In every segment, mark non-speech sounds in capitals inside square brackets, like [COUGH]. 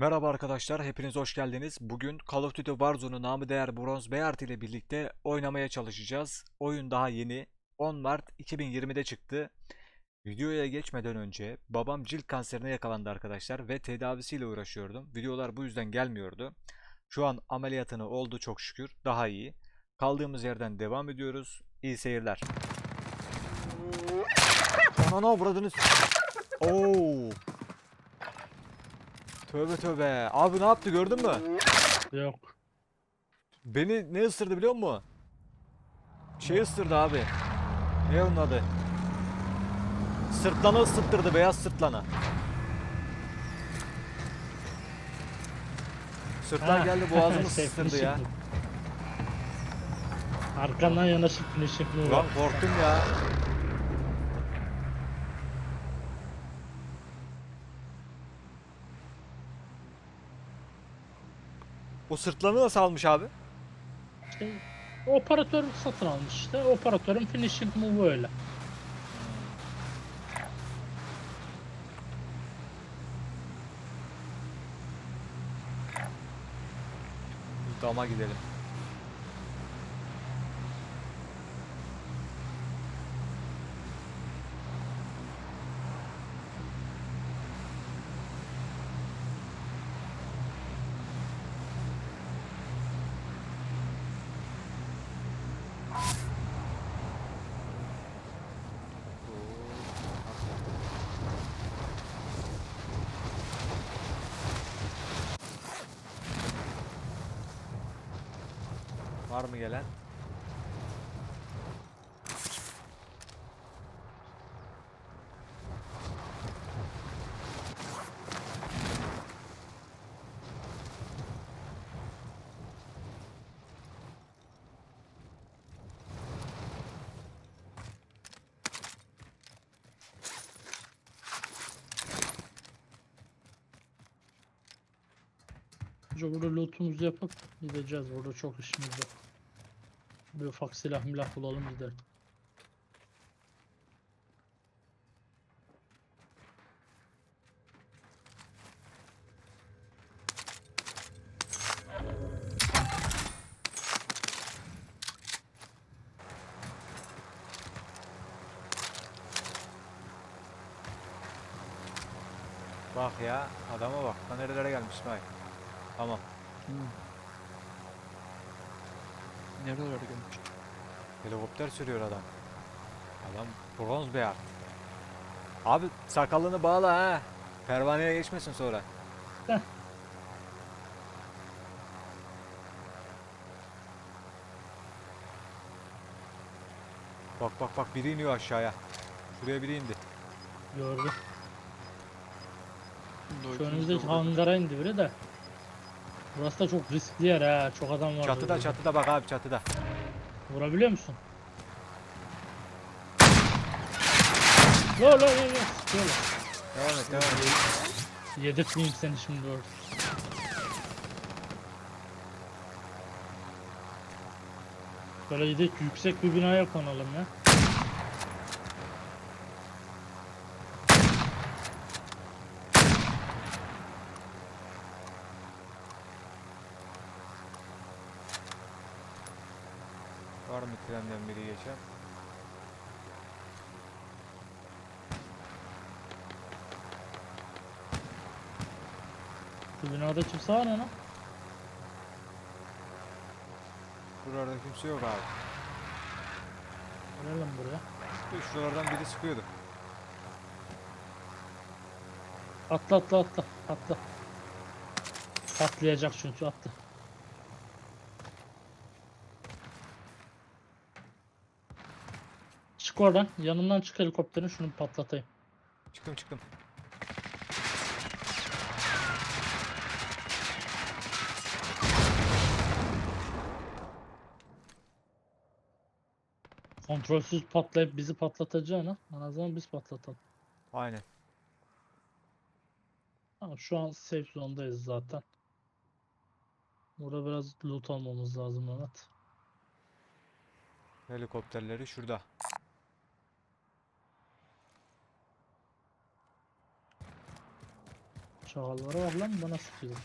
Merhaba arkadaşlar, hepiniz hoş geldiniz. Bugün Call of Duty Warzone'u namı değer Bronz Beyart ile birlikte oynamaya çalışacağız. Oyun daha yeni, 10 Mart 2020'de çıktı. Videoya geçmeden önce babam cilt kanserine yakalandı arkadaşlar ve tedavisiyle uğraşıyordum. Videolar bu yüzden gelmiyordu. Şu an ameliyatını oldu çok şükür, daha iyi. Kaldığımız yerden devam ediyoruz. İyi seyirler. Anana avradınız. Oo. Tövbe tövbe. Abi ne yaptı gördün mü? Yok. Beni ne ısırdı biliyor musun? Şey ısırdı abi. Ne onun adı? Sırtlanı ısıttırdı beyaz sırtlanı. Sırtlan Ha, geldi boğazımı [LAUGHS] şey, ısırdı ya. finishing. Arkandan yanaşıp move Ulan korktum ya. O sırtlanı nasıl almış abi? Şey, operatör satın almış işte. Operatörün finishing move'u öyle. Dama gidelim. Var mı gelen? Burada lootumuzu yapıp gideceğiz. Burada çok işimiz yok. Bir ufak silah milah bulalım gidelim. Bak ya adama bak. Nerelere gelmiş İsmail. Tamam. Nerelere gelmiş? Helikopter sürüyor adam. Adam bronz beyaz. Abi sakalını bağla ha. Pervaneye geçmesin sonra. Heh. [LAUGHS] Bak bak bak biri iniyor aşağıya. Şuraya biri indi. Gördüm. Şu önümüzdeki burada. hangara indi biri de. Burası da çok riskli yer ha. Çok adam var. Çatıda burada. çatıda bak abi çatıda. Vurabiliyor musun? Yo yo yo. Sıkıyorlar. Devam et devam et. Yedirtmeyeyim seni şimdi orada. Böyle gidip yüksek bir binaya konalım ya. Var mı trenden biri geçen? Bu binada kimse var mı lan? Buralarda kimse yok abi. Gelelim buraya. Şuralardan biri sıkıyordu. Atla atla atla atla. Patlayacak çünkü atla. Çık oradan. Yanından çık helikopterin şunu patlatayım. Çıktım çıktım. Kontrolsüz patlayıp bizi patlatacağına en azından biz patlatalım. Aynen. Ama şu an safe zone'dayız zaten. Burada biraz loot almamız lazım Mehmet. Helikopterleri şurada. Çağallara bak lan bana sıkıyor.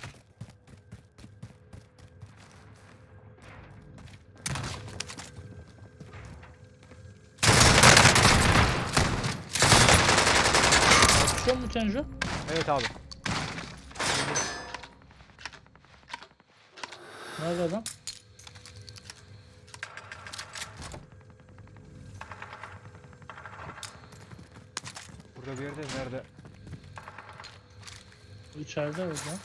Atışıyor mu Kenjo? Evet abi. Nerede adam? Burada bir yerde nerede? İçeride o zaman.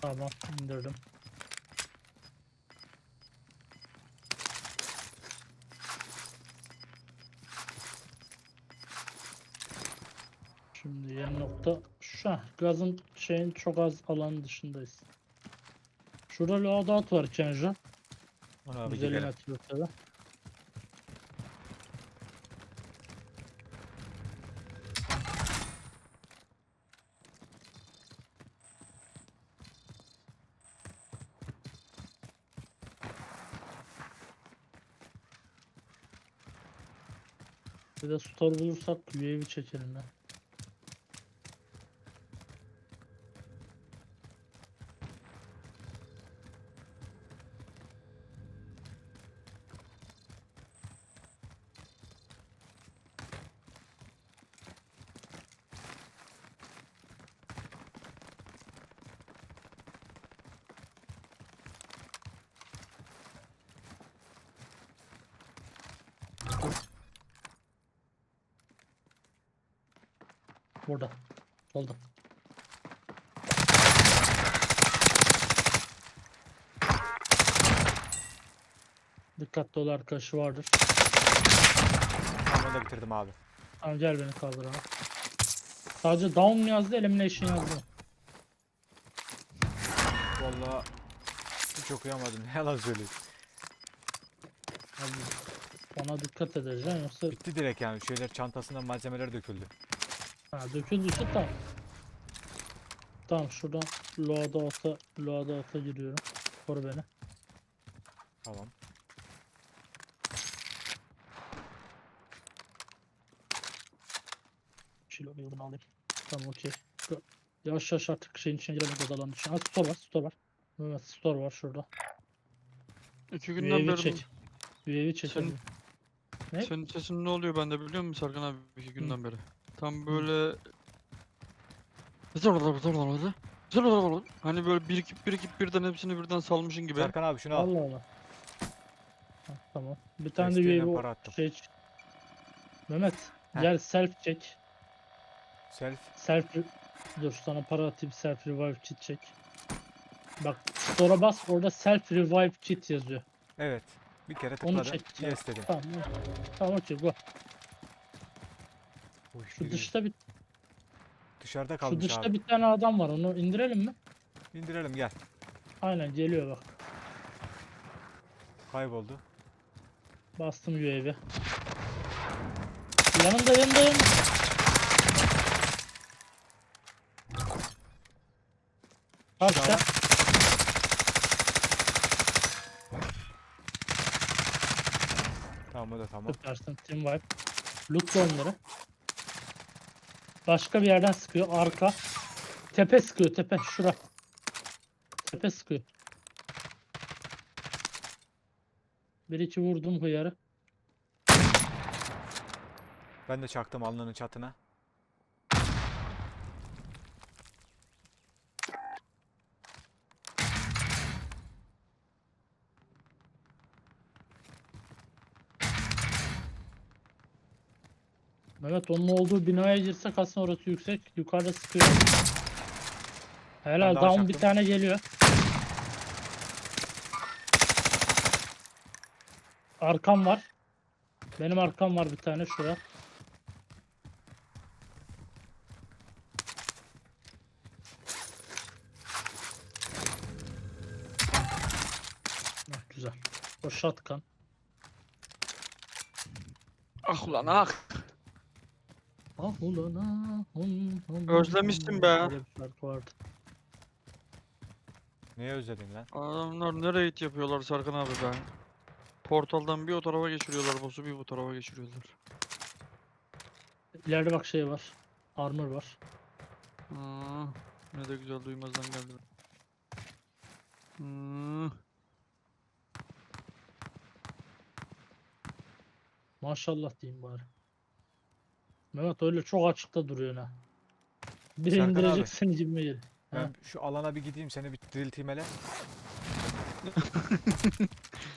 Tamam indirdim. Nokta şu an gazın şeyin çok az alanı dışındayız. Şurada loadout var Kenjo. Ona abi 150 gidelim. metre ötede. Bir de store bulursak UAV çekelim ya. Burada. Solda. Dikkatli ol arkadaşı vardır. Onu da bitirdim abi. Tamam gel beni kaldır abi. Sadece down yazdı, elimination yazdı? Vallahi hiç okuyamadım. Ne yalan söyleyeyim. Abi, ona dikkat edeceksin yoksa Bitti direkt yani. Şeyler çantasından malzemeler döküldü. Ha, döküldüyse tamam. Tamam şuradan loadout'a loadout'a giriyorum. Koru beni. Tamam. Kilo bir bunu alayım. Tamam okey. Yavaş yavaş artık şeyin içine girelim odaların içine. Ha store var store var. Evet store var şurada. İki günden beri çek. UAV çekelim. Ne? senin sesin ne oluyor bende biliyor musun Serkan abi iki günden beri. Tam böyle Hani böyle birikip birikip birden hepsini birden salmışın gibi. Serkan abi şunu al. Allah Allah. Ha, tamam. Bir tane de Desteğine UAV para attım. şey ç- Mehmet Heh. gel self çek. Self. Self dur sana para atayım self revive kit çek. Bak store'a bas orada self revive kit yazıyor. Evet. Bir kere Onu tıkladım. çek. Yes dedim. Tamam. Tamam okey go. Uy, Şu dışta bir Dışarıda şu kalmış dışta abi. bir tane adam var. Onu indirelim mi? İndirelim gel. Aynen geliyor bak. Kayboldu. Bastım UAV. Yanımda yanımda yanımda. Karşıda. Tamam. Tamam o da tamam. Süpersin. Team wipe. Lootla onları. Başka bir yerden sıkıyor. Arka. Tepe sıkıyor. Tepe. Şura. Tepe sıkıyor. Bir iki vurdum hıyarı. Ben de çaktım alnının çatına. Mehmet onun olduğu binaya girsek aslında orası yüksek. Yukarıda sıkıyor. Helal daha down bir çaktım. tane geliyor. Arkam var. Benim arkam var bir tane şurada. Heh, güzel. O shotgun. Ah ulan ah. Hum. be. Öyle bir şarkı vardı. Niye özledin lan? Adamlar ne raid yapıyorlar Serkan abi be. Portaldan bir o tarafa geçiriyorlar boss'u bir bu tarafa geçiriyorlar. İleride bak şey var. Armor var. Aa, ne de güzel duymazdan geldi. Hmm. Maşallah diyeyim bari. Mehmet öyle çok açıkta duruyor ha. Biri Serkan abi. indirecek seni cibime geliyor. Ben Ha. şu alana bir gideyim seni bir dirilteyim hele. [LAUGHS]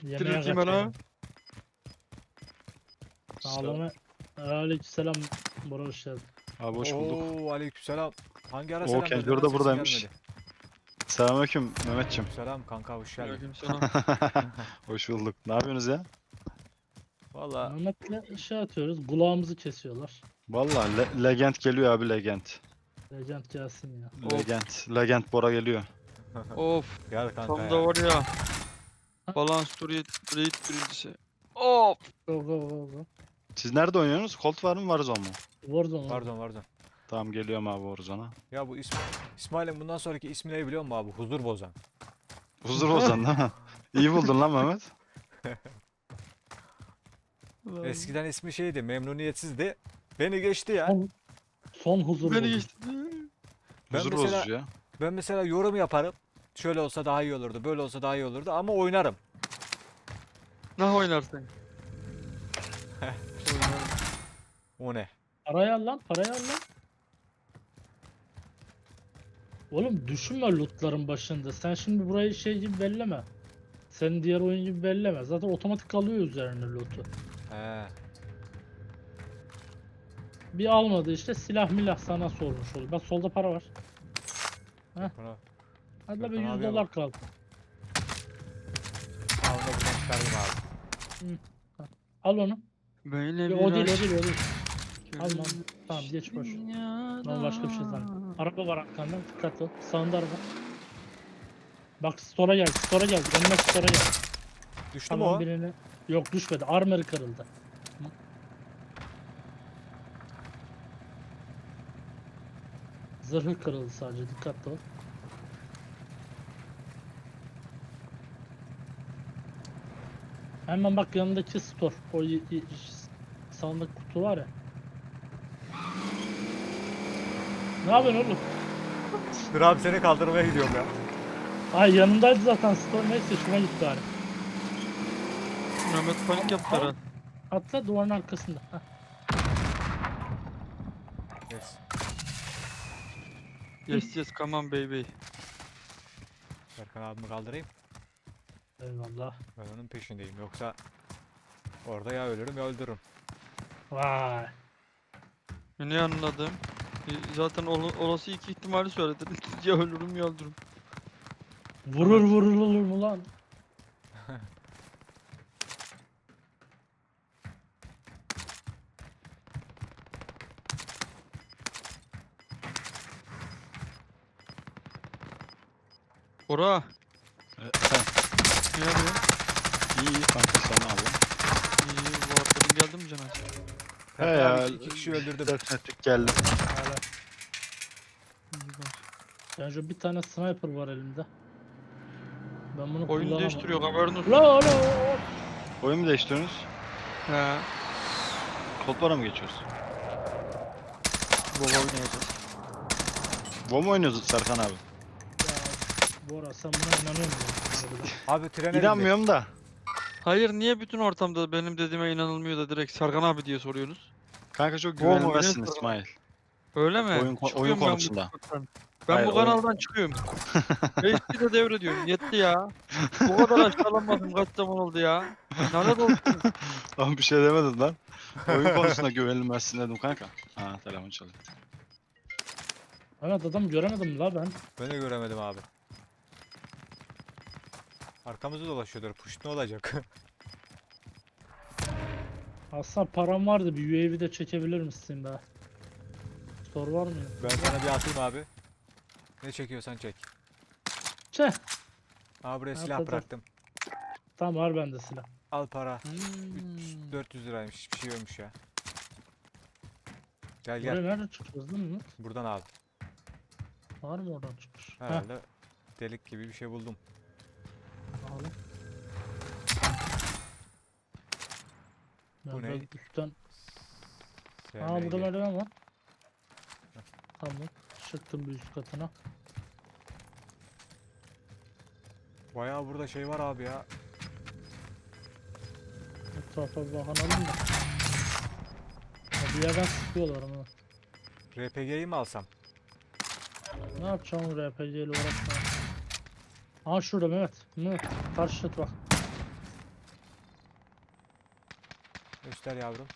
Yemeğe Dirilteyim kaç ana. yani. Sağlama. Aleykümselam. Bora hoş geldin. Abi hoş bulduk. Oo aleykümselam. Hangi ara Oo, selam kendi verdin? Sesin buradaymış. gelmedi. Selamünaleyküm Mehmetçim. Selam kanka hoş geldin. Aleykümselam. [LAUGHS] hoş bulduk. Ne yapıyorsunuz ya? Valla Mehmet'le şey atıyoruz. Kulağımızı kesiyorlar. Vallahi le- legend geliyor abi legend. Legend gelsin ya. Of. Legend. Legend Bora geliyor. [LAUGHS] of. gel kanka Tam ya. da var ya. Balans tur raid birincisi. Of. Go go go go. Siz nerede oynuyorsunuz? Colt var mı Warzone mu? Warzone. Pardon pardon. Tamam geliyorum abi Warzone'a. Ya bu İsm İsmail'in bundan sonraki ismi ne biliyor musun abi? Huzur bozan. Huzur Ozan değil mi? [LAUGHS] İyi buldun lan Mehmet. [LAUGHS] Eskiden ismi şeydi memnuniyetsizdi. Beni geçti ya. Son, son huzur Beni buldum. geçti. Ben Huzur mesela- bozucu ya. Ben mesela yorum yaparım. Şöyle olsa daha iyi olurdu, böyle olsa daha iyi olurdu ama oynarım. Ne oynarsın? O ne? Parayı al lan, parayı al lan. Oğlum düşünme lootların başında. Sen şimdi burayı şey gibi belleme. Sen diğer oyun gibi belleme. Zaten otomatik kalıyor üzerine lootu. He. Bir almadı işte silah milah sana sormuş oluyor. Bak solda para var. Bunu Hadi la bir Serkan 100 abiye dolar bak. kaldı. al da buradan çıkarayım abi. Al onu. Böyle Yo, bir o değil o değil o değil. görür Almam. Tamam, geç boş. Ben başka bir şey zannettim. Araba var arkandan dikkat ol. Sağında araba. Bak store'a geldi store'a geldi. Önüne store'a geldi. Düştü mü Tamam o? birini. Yok düşmedi. Armor'ı kırıldı. Zırhı kırıldı sadece. Dikkatli ol. Hemen bak yanındaki store. O sağındaki kutu var ya. Ne yapıyorsun oğlum? Dur abi seni kaldırmaya gidiyorum ya. Ay yanındaydı zaten store. Neyse şuna git bari. Mehmet panik yaptı herhalde. Atla duvarın arkasında. Heh. Yes. Yes yes come on baby. Serkan abimi kaldırayım. Eyvallah. Ben onun peşindeyim. Yoksa orada ya ölürüm ya öldürürüm. Vay. E, Ne anladım? E, Zaten ol- olası iki ihtimali söyledin. [LAUGHS] ya ölürüm ya öldürürüm. Vurur vurulur mu lan? Ora. E, sen Ne yapıyorsun? iyi iyi kanka sen ne yapıyorsun? İyi bu arkadan geldi mi cenaze? He ya. iki, kişi öldürdüm. Dört netlik geldim. Hala. İyi bak. Yani şu bir tane sniper var elimde. Ben bunu Oyun kullanamam. değiştiriyor haberin olsun. La la la. Oyun mu değiştiriyorsunuz? He. Colt War'a mı geçiyoruz? Baba oynayacağız. WoW mu oynuyoruz Serkan abi? Bora sen buna inanıyor musun? Abi trene bindik. İnanmıyorum da. Hayır niye bütün ortamda benim dediğime inanılmıyor da direkt Serkan abi diye soruyorsunuz? Kanka çok mu güvenilmezsin oynuyoruz? İsmail. Öyle mi? Oyun ko- Çıkıyorum oyun ben bu konusunda. Ben Hayır, bu oyun- kanaldan çıkıyorum. [LAUGHS] HD de devrediyorum. Yetti ya. Bu kadar aşağılanmadım kaç zaman oldu ya. Lanet olsun. Ama bir şey demedin lan. Oyun konusunda güvenilmezsin dedim kanka. Ha telefon çalıyor. Evet adam göremedim la ben. Ben de göremedim abi. Arkamızda dolaşıyordur. Push ne olacak? [LAUGHS] Aslında param vardı bir UAV de çekebilir misin be? Store var mı? ben sana bir atayım abi. Ne çekiyorsan çek. Çeh. Abi buraya silah at, at. bıraktım. Tamam var bende silah. Al para. Hmm. 400 liraymış. Hiçbir şey yokmuş ya. Gel Buraya gel. nerede çıkacağız değil mi? Buradan al. Var mı oradan çıkış? Herhalde delik gibi bir şey buldum. Alalım. Bu Ben ne? Üstten... Aa burada merdiven var. Tamam. Çıktım bir üst katına. Bayağı burada şey var abi ya. Etrafa bir bakalım da. Ya bir yerden sıkıyorlar ama. RPG'yi mi alsam? Ne yapacağım RPG ile uğraşma. Aa şurada Mehmet. Mehmet. Karşı çat bak. Göster yavrum.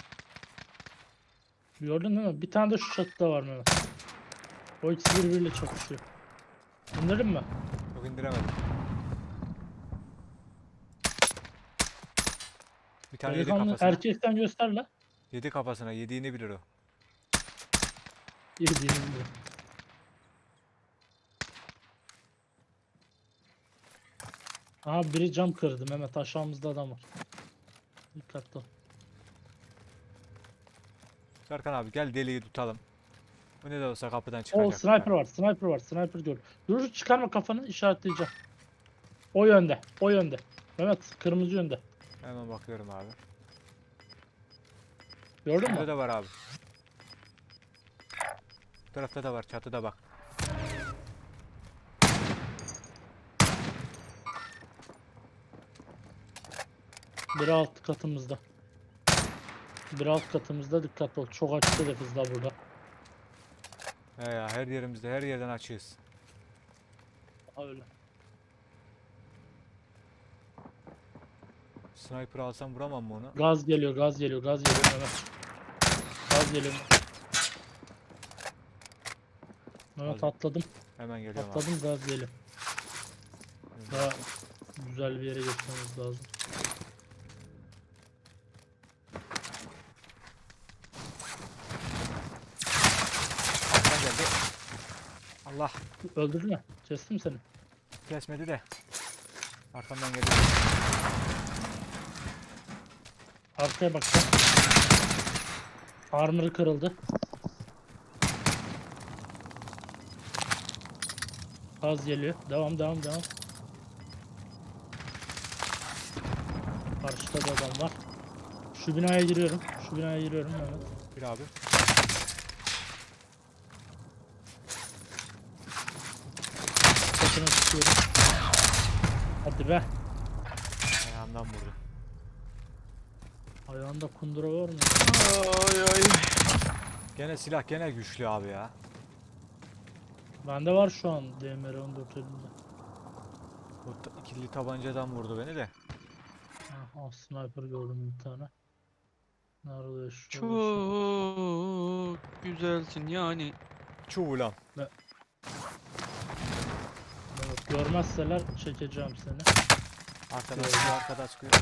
Gördün değil mi? Bir tane de şu çatıda var Mehmet. O ikisi birbiriyle çakışıyor. İndirdin mi? Yok indiremedim. Bir tane yedi Delikanlı kafasına. erkekten göster la. Yedi kafasına. Yediğini bilir o. İyi değil mi? Aa biri cam kırdı Mehmet aşağımızda adam var. Dikkatli ol. Serkan abi gel deliği tutalım. Bu ne de olsa kapıdan O çıkacak. sniper var sniper var sniper gör. Dur çıkarma kafanı işaretleyeceğim. O yönde o yönde. Mehmet kırmızı yönde. Hemen bakıyorum abi. Gördün Burada mü? da var abi. Bu tarafta da var. Çatıda bak. Biri alt katımızda. Biri alt katımızda dikkatli ol. Çok açık hedefizler burada. He ya her yerimizde her yerden açığız. Öyle. Sniper alsam vuramam mı onu? Gaz geliyor gaz geliyor gaz geliyor Mehmet. Gaz geliyor. Mehmet Aldım. atladım. Hemen geliyorum abi. Atladım gaz geliyor. Daha güzel bir yere geçmemiz lazım. Arkadan geldi. Allah Öldürdün mü? Kestim seni. kesmedi de. Arkamdan geliyor. Arkaya bakacağım. Armor'ı kırıldı. Gaz geliyor. Devam devam devam. Karşıda da adam var. Şu binaya giriyorum. Şu binaya giriyorum Mehmet. Bir abi. Kapına çıkıyorum. Hadi be. Ayağımdan vurdu. Ayağında kundura var mı? Ay ay. Gene silah gene güçlü abi ya. Bende var şu an DMR 14 elimde. Bu ikili tabancadan vurdu beni de. Ha, sniper gördüm bir tane. Nerede şu? Çok güzelsin yani. Lan. Evet, görmezseler çekeceğim seni. Arkadan Evet. çıkıyor, arkadan çıkıyor.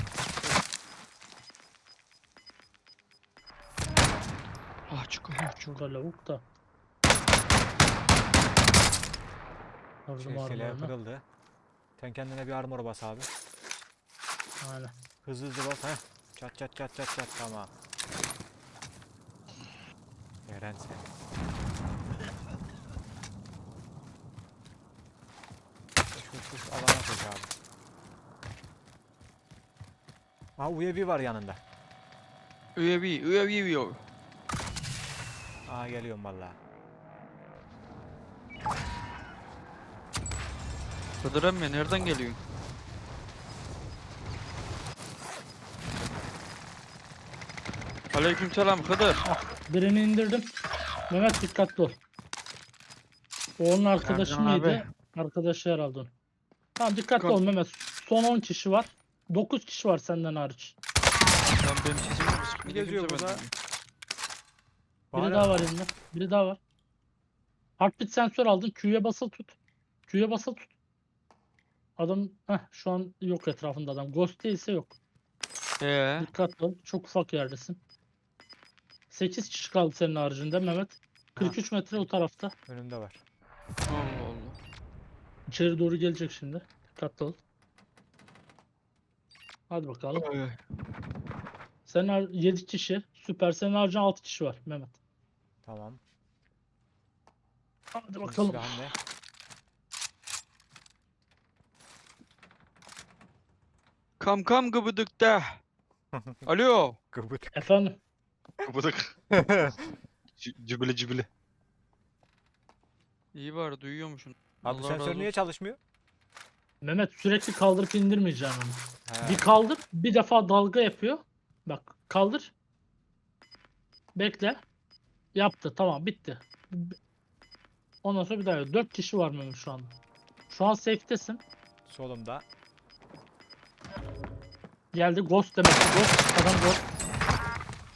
Ah çıkıyor. Şurada lavuk da. Şey, silah armorunu. kırıldı. Sen kendine bir armor bas abi. Aynen. Hızlı hızlı bas. Heh. Çat çat çat çat çat tamam. Eren sen. Koş alana koş abi. Ha UAV var yanında. Üyevi, üyevi, üyevi. Aa geliyorum valla. Kadir emmi nereden geliyorsun? Aleykümselam Kadir. Birini indirdim. Mehmet dikkatli ol. O onun arkadaşı Ercan abi. mıydı? Arkadaşı herhalde onun. Tamam dikkatli Dikkat- ol Mehmet. Son 10 kişi var. 9 kişi var senden hariç. Lan benim sesim kısık? Bir geziyor kimse burada. benden Biri daha var elinde. Biri daha var. Heartbeat sensör aldın. Q'ya basılı tut. Q'ya basılı tut. Adam heh, şu an yok etrafında adam. Ghost değilse yok. Ee, Dikkatli ol. Çok ufak yerdesin. 8 kişi kaldı senin haricinde Mehmet. 43 metre o tarafta. Önümde var. Allah. İçeri doğru gelecek şimdi. Dikkatli ol. Hadi bakalım. Ay, Senin 7 kişi. Süper. Senin harcın 6 kişi var Mehmet. Tamam. Hadi bakalım. Kam kam gıbıdıkta. [LAUGHS] Alo. Gıbıdık. Efendim. Kapıdık. C- [LAUGHS] cibili cibili. İyi var duyuyormuşsun. Abi Allah sensör razı niye olsun. çalışmıyor? Mehmet sürekli kaldırıp indirmeyeceğim onu. He. Bir kaldır, bir defa dalga yapıyor. Bak kaldır. Bekle. Yaptı. Tamam bitti. Ondan sonra bir daha. 4 kişi var Mehmet şu anda. Şu an safe'tesin. Solumda. Geldi Ghost demek ki. Ghost. Adam Ghost.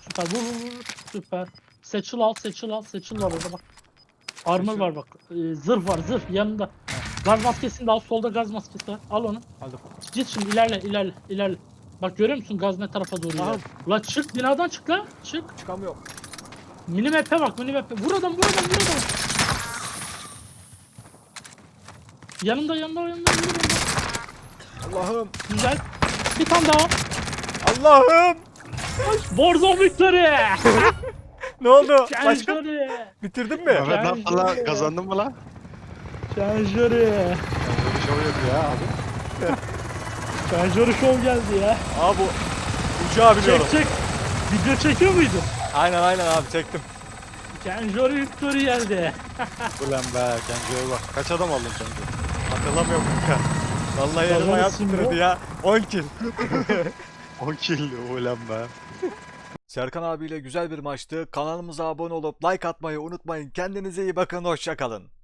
Süper. Vur vur vur. Süper. Seçil al. Seçil al. Seçil var orada bak. Armor var bak. Ee, zırh var. Zırh yanında. Gaz maskesini de al. Solda gaz maskesi var. Al onu. Aldım. Git şimdi ilerle ilerle ilerle. Bak görüyor musun gaz ne tarafa doğru Aha. La çık binadan çık la. Çık. Çıkamıyorum. Mini map'e bak mini map'e. Vur adam vur adam vur adam. Yanımda yanımda yanımda vur adam. Allah'ım. Güzel. Bir tane daha. Allah'ım. Warzone victory. [LAUGHS] Ne oldu? Başka? Bitirdin mi? Mehmet lan? Bence- Kazandın mı lan? Şanjörü. Böyle şov yapıyor ya abi. [LAUGHS] Şanjörü şov geldi ya. Abi bu uçağı biliyorum. Çek çek. Video çekiyor muydu? Aynen aynen abi çektim. Şanjörü victory geldi. [LAUGHS] Ulan be Kenco'ya bak. Kaç adam aldın Kenco? Hatırlamıyorum kanka. Vallahi elim Kazanırsın ayağım bu. titredi ya. 10 kill. [LAUGHS] 10 kill ulan be. Serkan abiyle güzel bir maçtı. Kanalımıza abone olup like atmayı unutmayın. Kendinize iyi bakın. Hoşçakalın.